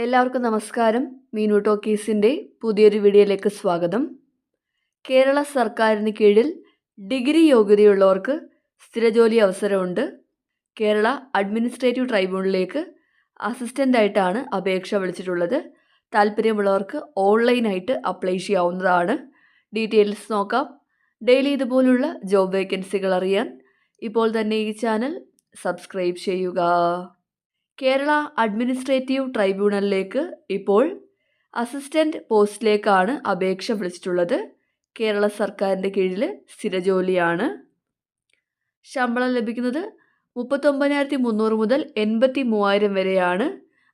എല്ലാവർക്കും നമസ്കാരം. മീനു ടോക്കീസിന്റെ പുതിയൊരു വീഡിയോയിലേക്ക് സ്വാഗതം. കേരള സർക്കാരിന് കീഴിൽ ഡിഗ്രി യോഗ്യതയുള്ളവർക്ക് സ്ഥിരജോലി അവസരമുണ്ട്. കേരള അഡ്മിനിസ്ട്രേറ്റീവ് ട്രൈബ്യൂണലിലേക്ക് അസിസ്റ്റന്റായിട്ടാണ് അപേക്ഷ വിളിച്ചിട്ടുള്ളത്. താല്പര്യമുള്ളവർക്ക് ഓൺലൈനായിട്ട് അപ്ലൈ ചെയ്യാവുന്നതാണ്. ഡീറ്റെയിൽസ് നോക്കാം. ഡെയിലി ഇതുപോലുള്ള ജോബ് വേക്കൻസികൾ അറിയാൻ ഇപ്പോൾ തന്നെ ഈ ചാനൽ സബ്സ്ക്രൈബ് ചെയ്യുക. കേരള അഡ്മിനിസ്ട്രേറ്റീവ് ട്രൈബ്യൂണലിലേക്ക് ഇപ്പോൾ അസിസ്റ്റന്റ് പോസ്റ്റിലേക്കാണ് അപേക്ഷ വിളിച്ചിട്ടുള്ളത്. കേരള സർക്കാരിന്റെ കീഴിൽ സ്ഥിരജോലിയാണ് ശമ്പളം ലഭിക്കുന്നത് മുപ്പത്തൊമ്പതിനായിരത്തി മുന്നൂറ് മുതൽ എൺപത്തി മൂവായിരം വരെയാണ്.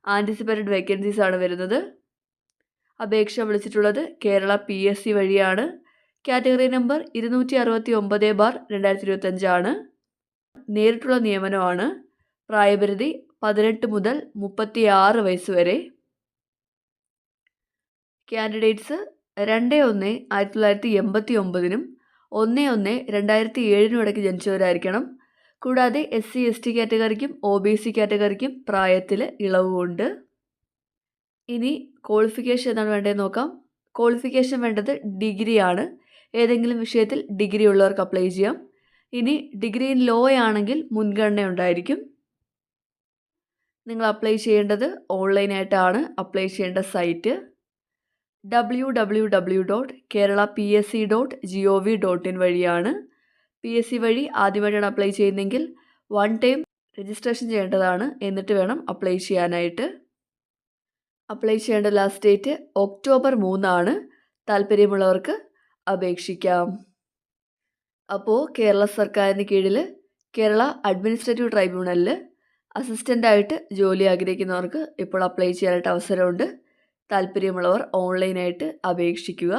ആന്റിസിപ്പേറ്റഡ് വേക്കൻസീസ് ആണ് വരുന്നത്. അപേക്ഷ വിളിച്ചിട്ടുള്ളത് കേരള പി എസ് സി വഴിയാണ്. കാറ്റഗറി നമ്പർ ഇരുന്നൂറ്റി അറുപത്തി ഒമ്പത് ബാർ രണ്ടായിരത്തി ഇരുപത്തഞ്ചാണ് നേരിട്ടുള്ള നിയമനമാണ്. പ്രായപരിധി പതിനെട്ട് മുതൽ മുപ്പത്തി ആറ് വയസ്സ് വരെ. കാൻഡിഡേറ്റ്സ് രണ്ട് ഒന്ന് ആയിരത്തി തൊള്ളായിരത്തി എൺപത്തി ഒമ്പതിനും ഒന്ന് ഒന്ന് രണ്ടായിരത്തി ഏഴിനും ഇടയ്ക്ക് ജനിച്ചവരായിരിക്കണം. കൂടാതെ എസ് സി എസ് ടി കാറ്റഗറിക്കും ഒ ബി സി കാറ്റഗറിക്കും പ്രായത്തിൽ ഇളവുമുണ്ട് ഇനി ക്വാളിഫിക്കേഷൻ എന്താണ് വേണ്ടതെന്ന് നോക്കാം. ക്വാളിഫിക്കേഷൻ വേണ്ടത് ഡിഗ്രിയാണ് ഏതെങ്കിലും വിഷയത്തിൽ ഡിഗ്രി ഉള്ളവർക്ക് അപ്ലൈ ചെയ്യാം. ഇനി ഡിഗ്രി ഇൻ ലോ ആണെങ്കിൽ മുൻഗണന ഉണ്ടായിരിക്കും. നിങ്ങൾ അപ്ലൈ ചെയ്യേണ്ടത് ഓൺലൈനായിട്ടാണ് അപ്ലൈ ചെയ്യേണ്ട site W W W dot Kerala P S C dot G O V dot in വഴിയാണ്. പി എസ് സി വഴി ആദ്യമായിട്ടാണ് അപ്ലൈ ചെയ്യുന്നതെങ്കിൽ വൺ ടൈം രജിസ്ട്രേഷൻ ചെയ്യേണ്ടതാണ്. എന്നിട്ട് വേണം അപ്ലൈ ചെയ്യാനായിട്ട്. അപ്ലൈ ചെയ്യേണ്ട ലാസ്റ്റ് ഡേറ്റ് ഒക്ടോബർ മൂന്നാണ്. താല്പര്യമുള്ളവർക്ക് അപേക്ഷിക്കാം. അപ്പോൾ കേരള സർക്കാരിന് കീഴിൽ കേരള അഡ്മിനിസ്ട്രേറ്റീവ് ട്രൈബ്യൂണലിൽ അസിസ്റ്റന്റായിട്ട് ജോലി ആഗ്രഹിക്കുന്നവർക്ക് ഇപ്പോൾ അപ്ലൈ ചെയ്യാനായിട്ട് അവസരമുണ്ട്. താല്പര്യമുള്ളവർ ഓൺലൈനായിട്ട് അപേക്ഷിക്കുക.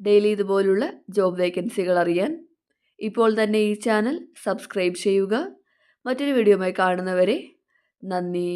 ഡെയിലി ഇതുപോലുള്ള ജോബ് വേക്കൻസികൾ അറിയാൻ ഇപ്പോൾ തന്നെ ഈ ചാനൽ സബ്സ്ക്രൈബ് ചെയ്യുക. മറ്റൊരു വീഡിയോയുമായി കാണുന്നവരെ നന്ദി.